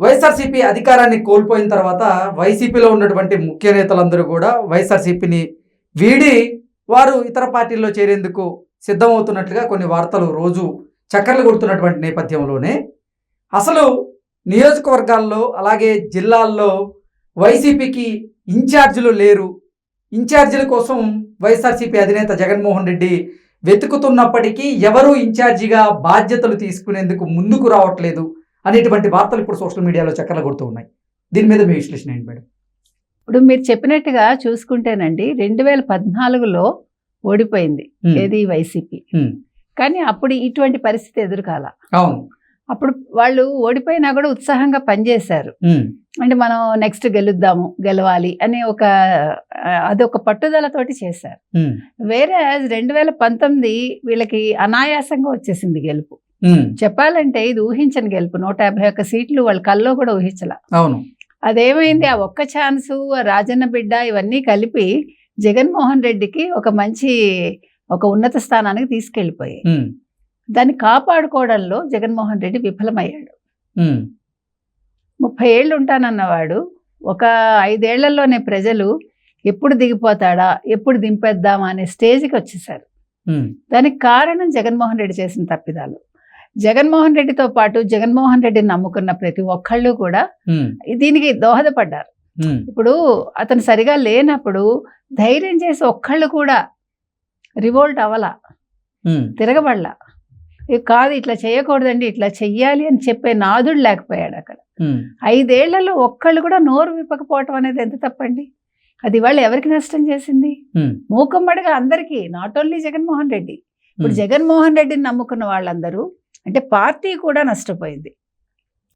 వైఎస్ఆర్సీపీ అధికారాన్ని కోల్పోయిన తర్వాత వైసీపీలో ఉన్నటువంటి ముఖ్య నేతలందరూ కూడా వైఎస్ఆర్సీపీని వీడి వారు ఇతర పార్టీల్లో చేరేందుకు సిద్ధమవుతున్నట్లుగా కొన్ని వార్తలు రోజు చక్కర్లు కొడుతున్నటువంటి నేపథ్యంలోనే. అసలు నియోజకవర్గాల్లో అలాగే జిల్లాల్లో వైసీపీకి ఇన్ఛార్జీలు లేరు. ఇన్ఛార్జీల కోసం వైఎస్ఆర్సీపీ అధినేత జగన్మోహన్ రెడ్డి వెతుకుతున్నప్పటికీ ఎవరు ఇన్ఛార్జిగా బాధ్యతలు తీసుకునేందుకు ముందుకు రావట్లేదు. అనేటువంటి వార్తలు ఇప్పుడు సోషల్ మీడియాలో చక్కర్లు కొడుతూ ఉన్నాయి. దీని మీద మీ విశ్లేషణ ఏంటి మేడం? ఇప్పుడు మీరు చెప్పినట్టుగా చూసుకుంటేనండి రెండు వేల పద్నాలుగులో ఓడిపోయింది ఏది? వైసీపీ. కానీ అప్పుడు ఇటువంటి పరిస్థితి ఎదురుకాల. అప్పుడు వాళ్ళు ఓడిపోయినా కూడా ఉత్సాహంగా పనిచేశారు. అంటే మనం నెక్స్ట్ గెలుద్దాము గెలవాలి అనే ఒక అదొక పట్టుదలతోటి చేశారు. వేరే రెండు వేల పంతొమ్మిది వీళ్ళకి అనాయాసంగా వచ్చేసింది గెలుపు. చెప్పాలంటే ఇది ఊహించని గెలుపు. నూట యాభై ఒక్క సీట్లు వాళ్ళ కల్లో కూడా ఊహించాల. అవును. అదేమైంది? ఆ ఒక్క ఛాన్సు ఆ రాజన్న బిడ్డ ఇవన్నీ కలిపి జగన్మోహన్ రెడ్డికి ఒక మంచి ఒక ఉన్నత స్థానానికి తీసుకెళ్ళిపోయాయి. ఉమ్, దాన్ని కాపాడుకోవడంలో జగన్మోహన్ రెడ్డి విఫలమయ్యాడు. ముప్పై ఏళ్ళు ఉంటానన్నవాడు. ఒక ఐదేళ్ళలోనే ప్రజలు ఎప్పుడు దిగిపోతాడా ఎప్పుడు దింపేద్దామా అనే స్టేజ్కి వచ్చేసారు. దానికి కారణం జగన్మోహన్ రెడ్డి చేసిన తప్పిదాలు. జగన్మోహన్ రెడ్డితో పాటు జగన్మోహన్ రెడ్డిని నమ్ముకున్న ప్రతి ఒక్కళ్ళు కూడా దీనికి దోహదపడ్డారు. ఇప్పుడు అతను సరిగా లేనప్పుడు ధైర్యం చేసి ఒక్కళ్ళు కూడా రివోల్ట్ అవ్వలా? తిరగబడలా? కాదు ఇట్లా చేయకూడదండి ఇట్లా చెయ్యాలి అని చెప్పే నాదుడు లేకపోయాడు అక్కడ. ఐదేళ్ళలో ఒక్కళ్ళు కూడా నోరు విప్పకపోవటం అనేది ఎంత తప్పండి? అది వాళ్ళు ఎవరికి నష్టం చేసింది? మూకమ్మడిగా అందరికీ నాట్ ఓన్లీ జగన్మోహన్ రెడ్డి. ఇప్పుడు జగన్మోహన్ రెడ్డిని నమ్ముకున్న వాళ్ళందరూ అంటే పార్టీ కూడా నష్టపోయింది.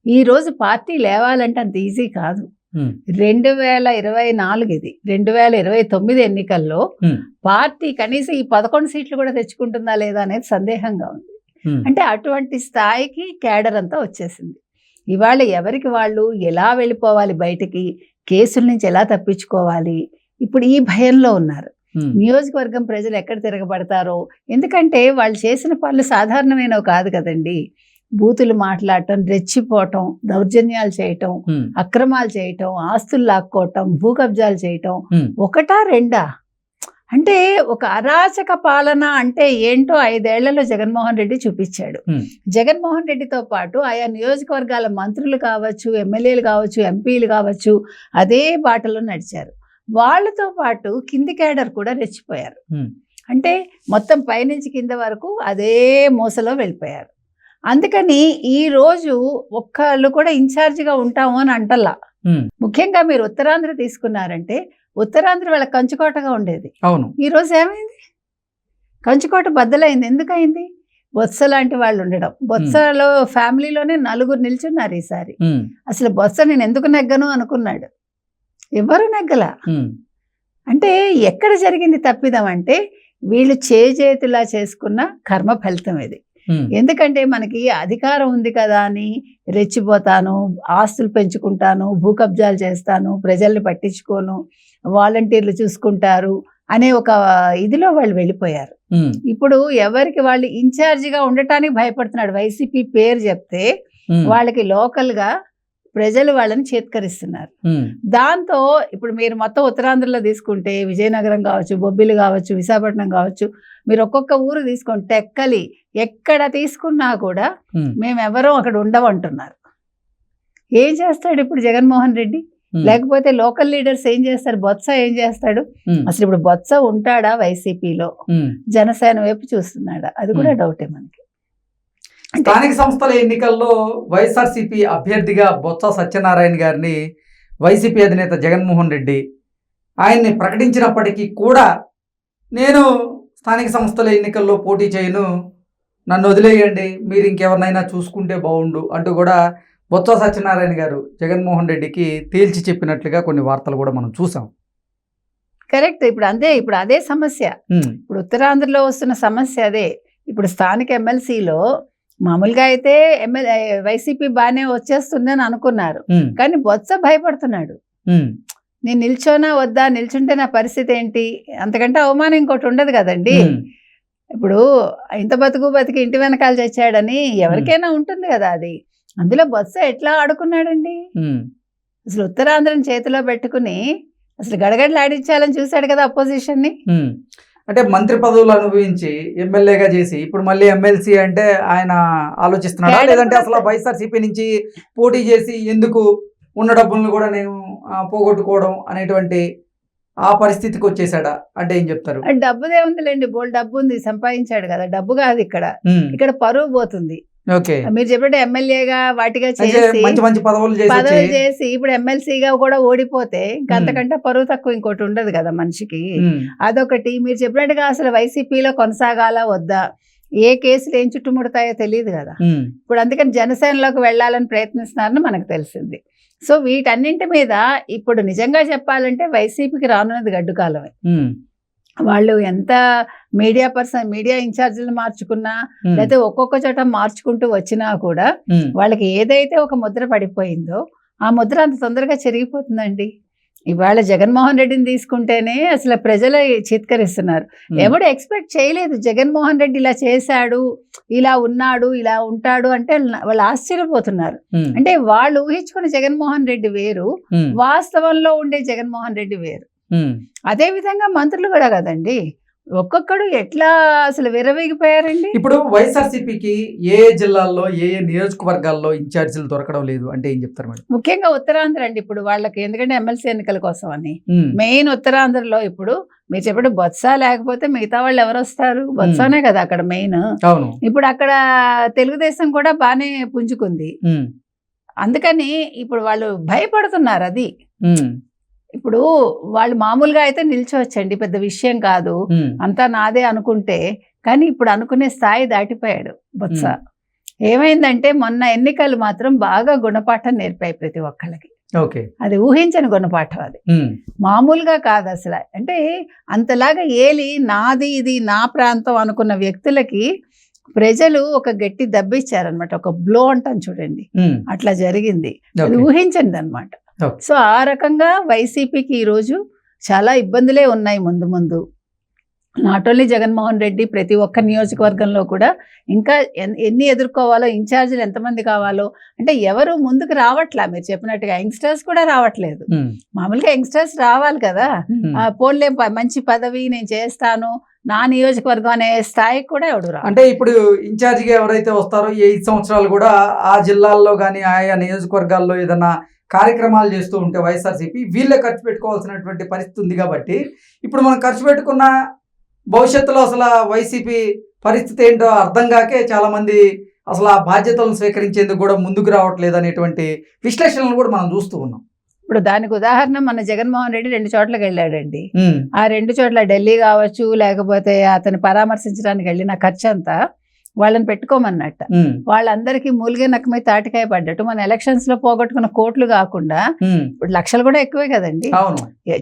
ఈ రోజు పార్టీ లేవాలంటే అంత ఈజీ కాదు. రెండు వేల ఇరవై నాలుగు ఇది. రెండు వేల ఇరవై తొమ్మిది ఎన్నికల్లో పార్టీ కనీసం ఈ పదకొండు సీట్లు కూడా తెచ్చుకుంటుందా లేదా అనేది సందేహంగా ఉంది. అంటే అటువంటి స్థాయికి క్యాడర్ అంతా వచ్చేసింది. ఇవాళ ఎవరికి వాళ్ళు ఎలా వెళ్ళిపోవాలి బయటికి కేసుల నుంచి ఎలా తప్పించుకోవాలి? ఇప్పుడు ఈ భయంలో ఉన్నారు. నియోజకవర్గం ప్రజలు ఎక్కడ తిరగబడతారో? ఎందుకంటే వాళ్ళు చేసిన పనులు సాధారణమైనవి కాదు కదండి. బూతులు మాట్లాడటం రెచ్చిపోవటం దౌర్జన్యాలు చేయటం ఉమ్, అక్రమాలు చేయటం ఆస్తులు లాక్కోవటం భూ కబ్జాలు చేయటం ఉమ్, ఒకటా రెండా? అంటే ఒక అరాచక పాలన అంటే ఏంటో ఐదేళ్ళలో జగన్మోహన్ రెడ్డి చూపించాడు. Hmm. జగన్మోహన్ రెడ్డితో పాటు ఆయా నియోజకవర్గాల మంత్రులు కావచ్చు ఎమ్మెల్యేలు కావచ్చు ఎంపీలు కావచ్చు అదే బాటలో నడిచారు. వాళ్ళతో పాటు కింది క్యాడర్ కూడా రెచ్చిపోయారు. అంటే మొత్తం పైనుంచి కింద వరకు అదే మూసలో వెళ్ళిపోయారు. అందుకని ఈ రోజు ఒక్కళ్ళు కూడా ఇన్ఛార్జిగా ఉంటాము అని అంటల్లా. ముఖ్యంగా మీరు ఉత్తరాంధ్ర తీసుకున్నారంటే ఉత్తరాంధ్ర వాళ్ళ కంచుకోటగా ఉండేది. అవును. ఈ రోజు ఏమైంది? కంచుకోట బద్దలైంది. ఎందుకయింది బొత్స లాంటి వాళ్ళు ఉండడం. బొత్సలో ఫ్యామిలీలోనే నలుగురు నిల్చున్నారు ఈసారి. అసలు బొత్స నేను ఎందుకు నెగ్గను అనుకున్నాడు. ఎవరు నెగ్గల? అంటే ఎక్కడ జరిగింది తప్పిదం అంటే వీళ్ళు చేజేతులా చేసుకున్న కర్మ ఫలితం ఇది. ఎందుకంటే మనకి అధికారం ఉంది కదా అని రెచ్చిపోతాను ఆస్తులు పెంచుకుంటాను భూ కబ్జాలు చేస్తాను ప్రజల్ని పట్టించుకోను వాలంటీర్లు చూసుకుంటారు అనే ఒక ఇదిలో వాళ్ళు వెళ్ళిపోయారు. ఇప్పుడు ఎవరికి వాళ్ళు ఇన్ఛార్జిగా ఉండటానికి భయపడుతున్నాడు. వైసీపీ పేరు చెప్తే వాళ్ళకి లోకల్గా ప్రజలు వాళ్ళని చేత్కరిస్తున్నారు. దాంతో ఇప్పుడు మీరు మొత్తం ఉత్తరాంధ్రలో తీసుకుంటే విజయనగరం కావచ్చు బొబ్బిలి కావచ్చు విశాఖపట్నం కావచ్చు మీరు ఒక్కొక్క ఊరు తీసుకోండి. టెక్కలి ఎక్కడ తీసుకున్నా కూడా ఉమ్, మేము ఎవరో అక్కడ ఉండవంటున్నారు. ఏం చేస్తాడు ఇప్పుడు జగన్మోహన్ రెడ్డి? లేకపోతే లోకల్ లీడర్స్ ఏం చేస్తారు? బొత్స ఏం చేస్తాడు? అసలు ఇప్పుడు బొత్స ఉంటాడా వైసీపీలో. జనసేన వైపు చూస్తున్నాడా? అది కూడా. డౌటే మనకి. స్థానిక సంస్థల ఎన్నికల్లో వైఎస్ఆర్సీపీ అభ్యర్థిగా బొత్స సత్యనారాయణ గారిని వైసీపీ అధినేత జగన్మోహన్ రెడ్డి ఆయన్ని ప్రకటించినప్పటికీ కూడా నేను స్థానిక సంస్థల ఎన్నికల్లో పోటీ చేయను. నన్ను వదిలేయండి. మీరు ఇంకెవరినైనా చూసుకుంటే బాగుండు అంటూ కూడా బొత్స సత్యనారాయణ గారు జగన్మోహన్ రెడ్డికి తేల్చి చెప్పినట్లుగా కొన్ని వార్తలు కూడా మనం చూసాం. కరెక్ట్. ఇప్పుడు అంతే ఇప్పుడు అదే సమస్య. ఇప్పుడు ఉత్తరాంధ్రలో వస్తున్న సమస్య అదే. ఇప్పుడు స్థానిక ఎమ్మెల్సీలో మామూలుగా అయితే ఎమ్మెల్యే వైసీపీ బాగానే వచ్చేస్తుందని అనుకున్నారు. కానీ బొత్స భయపడుతున్నాడు. నేను నిల్చోనా వద్దా నిల్చుంటే నా పరిస్థితి ఏంటి? అంతకంటే అవమానం ఇంకోటి ఉండదు కదండి. ఇప్పుడు ఇంత బతుకు బతికి ఇంటి వెనకాల చచ్చాడని ఎవరికైనా ఉంటుంది కదా అది. అందులో బొత్స ఎట్లా ఆడుకున్నాడండి? అసలు ఉత్తరాంధ్రని చేతిలో పెట్టుకుని అసలు గడగడలాడించాలని చూశాడు కదా అపోజిషన్ని. ఉమ్. అంటే మంత్రి పదవులు అనుభవించి ఎమ్మెల్యేగా చేసి ఇప్పుడు మళ్ళీ ఎమ్మెల్సీ అంటే ఆయన ఆలోచిస్తున్నాడా? లేదంటే అసలు. వైఎస్ఆర్సీపీ నుంచి పోటీ చేసి ఎందుకు ఉన్న డబ్బులను కూడా నేను పోగొట్టుకోవడం అనేటువంటి ఆ పరిస్థితికి వచ్చేసాడా? అంటే ఏం చెప్తారు? డబ్బుదే ఉందిలేండి బోల్ డబ్బు ఉంది సంపాదించాడు కదా డబ్బు కాదు ఇక్కడ. ఇక్కడ పరువు పోతుంది. మీరు చెప్పినట్టు ఎమ్మెల్యేగా వాటిగా చేసి మంచి మంచి పదవులు చేసి పదవి వచ్చి, చేసి ఇప్పుడు ఎమ్మెల్సీగా కూడా ఓడిపోతే ఇంకా అంతకంటే పరువు తక్కువ ఇంకోటి ఉండదు కదా మనిషికి. అదొకటి. మీరు చెప్పినట్టుగా అసలు వైసీపీలో కొనసాగాలా వద్దా? ఏ కేసులు ఏం చుట్టుముడతాయో తెలియదు కదా. ఇప్పుడు అందుకని జనసేనలోకి వెళ్ళాలని ప్రయత్నిస్తున్నారని మనకు తెలిసింది. సో వీటన్నింటి మీద ఇప్పుడు నిజంగా చెప్పాలంటే వైసీపీకి రానున్నది గడ్డు కాలమే ఉమ్, వాళ్ళు ఎంత మీడియా పర్సన్ మీడియా ఇన్ఛార్జీలు మార్చుకున్నా లేకపోతే ఒక్కొక్క చోట మార్చుకుంటూ వచ్చినా కూడా వాళ్ళకి ఏదైతే ఒక ముద్ర పడిపోయిందో ఆ ముద్ర అంత తొందరగా చెరిగిపోతుందండి. ఇవాళ జగన్మోహన్ రెడ్డిని తీసుకుంటేనే అసలు ప్రజలు చిత్కరిస్తున్నారు. ఎవడు ఎక్స్పెక్ట్ చేయలేదు. జగన్మోహన్ రెడ్డి ఇలా చేశాడు ఇలా ఉన్నాడు ఇలా ఉంటాడు అంటే వాళ్ళు ఆశ్చర్యపోతున్నారు. అంటే వాళ్ళు ఊహించుకున్న జగన్మోహన్ రెడ్డి వేరు వాస్తవంలో ఉండే జగన్మోహన్ రెడ్డి వేరు. అదే విధంగా మంత్రులు కూడా కదండి. ఒక్కొక్కడు ఎట్లా అసలు విరవీగిపోయారండి ఇప్పుడు వైఎస్ఆర్సీపీకి ఏ ఏ జిల్లాల్లో ఏ ఏ నియోజకవర్గాల్లో ఇన్ఛార్జీలు దొరకడం లేదు అంటే ఏం చెప్తారు మేడం? ముఖ్యంగా ఉత్తరాంధ్ర అండి ఇప్పుడు వాళ్ళకి ఎందుకంటే ఎమ్మెల్సీ ఎన్నికల కోసం అని. మెయిన్ ఉత్తరాంధ్రలో ఇప్పుడు మీరు చెప్పిన బొత్స లేకపోతే మిగతా వాళ్ళు ఎవరు వస్తారు? బొత్సనే కదా అక్కడ మెయిన్. ఇప్పుడు అక్కడ తెలుగుదేశం కూడా బాగానే పుంజుకుంది. అందుకని ఇప్పుడు వాళ్ళు భయపడుతున్నారు అది. ఇప్పుడు వాళ్ళు మామూలుగా అయితే నిల్చోవచ్చండి పెద్ద విషయం కాదు. అంతా నాదే అనుకుంటే కానీ ఇప్పుడు అనుకునే స్థాయి దాటిపోయాడు బొత్స. ఏమైందంటే మొన్న ఎన్నికలు మాత్రం బాగా గుణపాఠం నేర్పాయి ప్రతి ఒక్కళ్ళకి. ఓకే. అది ఊహించని గుణపాఠం అది. మామూలుగా కాదు అసలు. అంటే అంతలాగా ఏలి నాది ఇది నా ప్రాంతం అనుకున్న వ్యక్తులకి ప్రజలు ఒక గట్టి దెబ్బిచ్చారనమాట ఒక బ్లో అంటాం చూడండి. అట్లా జరిగింది. అది ఓకే. ఊహించండి అనమాట. సో ఆ రకంగా వైసీపీకి ఈరోజు చాలా ఇబ్బందులే ఉన్నాయి ముందు ముందు. నాట్ ఓన్లీ జగన్మోహన్ రెడ్డి ప్రతి ఒక్క నియోజకవర్గంలో కూడా ఇంకా ఎన్- ఎన్ని ఎదుర్కోవాలో ఇన్ఛార్జీలు ఎంతమంది కావాలో అంటే ఎవరు ముందుకు రావట్లా? మీరు చెప్పినట్టుగా యంగ్స్టర్స్ కూడా రావట్లేదు. ఉమ్, మామూలుగా యంగ్స్టర్స్ రావాలి కదా. ఆ, పోన్లే మంచి పదవి నేను చేస్తాను నా నియోజకవర్గం అనే స్థాయికి కూడా ఎవడు రా అంటే ఇప్పుడు ఇన్ఛార్జిగా ఎవరైతే వస్తారో ఈ ఐదు సంవత్సరాలు కూడా ఆ జిల్లాల్లో కానీ ఆయా నియోజకవర్గాల్లో ఏదైనా కార్యక్రమాలు చేస్తూ ఉంటే వైఎస్ఆర్సీపీ వీళ్ళే ఖర్చు పెట్టుకోవాల్సినటువంటి పరిస్థితి ఉంది కాబట్టి ఇప్పుడు మనం ఖర్చు పెట్టుకున్న భవిష్యత్తులో అసలు వైసీపీ పరిస్థితి ఏంటో అర్థం కాకే చాలా మంది అసలు ఆ బాధ్యతలను స్వీకరించేందుకు కూడా ముందుకు రావట్లేదు అనేటువంటి విశ్లేషణలు కూడా మనం చూస్తూ ఉన్నాం. ఇప్పుడు దానికి ఉదాహరణ మన జగన్మోహన్ రెడ్డి రెండు చోట్లకి వెళ్ళాడండి. ఆ రెండు చోట్ల ఢిల్లీ కావచ్చు లేకపోతే అతను పరామర్శించడానికి వెళ్ళిన ఖర్చు అంతా వాళ్ళని పెట్టుకోమన్నట్ట. వాళ్ళందరికీ మూలిగే నక్కమై తాటికాయ పడ్డట్టు. మన ఎలక్షన్స్లో పోగొట్టుకున్న కోట్లు కాకుండా ఇప్పుడు లక్షలు కూడా ఎక్కువే కదండి.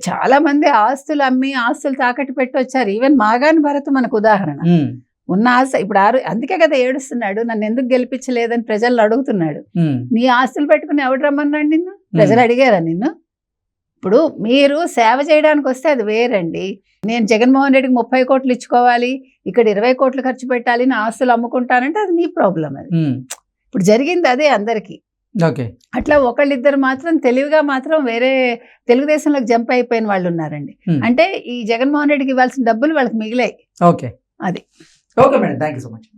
చాలా మంది ఆస్తులు అమ్మి ఆస్తులు తాకట్టు పెట్టి వచ్చారు. ఈవెన్ మాగాని భరత్ మనకు ఉదాహరణ. ఉన్న ఆశ ఇప్పుడు ఆరు అందుకే కదా ఏడుస్తున్నాడు. నన్ను ఎందుకు గెలిపించలేదని ప్రజలు అడుగుతున్నాడు. నీ ఆస్తులు పెట్టుకుని ఎవడు రమ్మన్నాడు నిన్ను? ప్రజలు అడిగారా నిన్ను? ఇప్పుడు మీరు సేవ చేయడానికి వస్తే అది వేరండి. నేను జగన్మోహన్ రెడ్డికి ముప్పై కోట్లు ఇచ్చుకోవాలి ఇక్కడ ఇరవై కోట్లు ఖర్చు పెట్టాలి నా ఆస్తులు అమ్ముకుంటానంటే అది నీ ప్రాబ్లం అది. ఇప్పుడు జరిగింది అదే అందరికీ. ఓకే. అట్లా ఒకళ్ళిద్దరు మాత్రం తెలివిగా మాత్రం వేరే తెలుగుదేశంలోకి జంప్ అయిపోయిన వాళ్ళు ఉన్నారండి. అంటే ఈ జగన్మోహన్ రెడ్డికి ఇవ్వాల్సిన డబ్బులు వాళ్ళకి మిగిలాయి. ఓకే. అది. Okay madam. Thank you so much.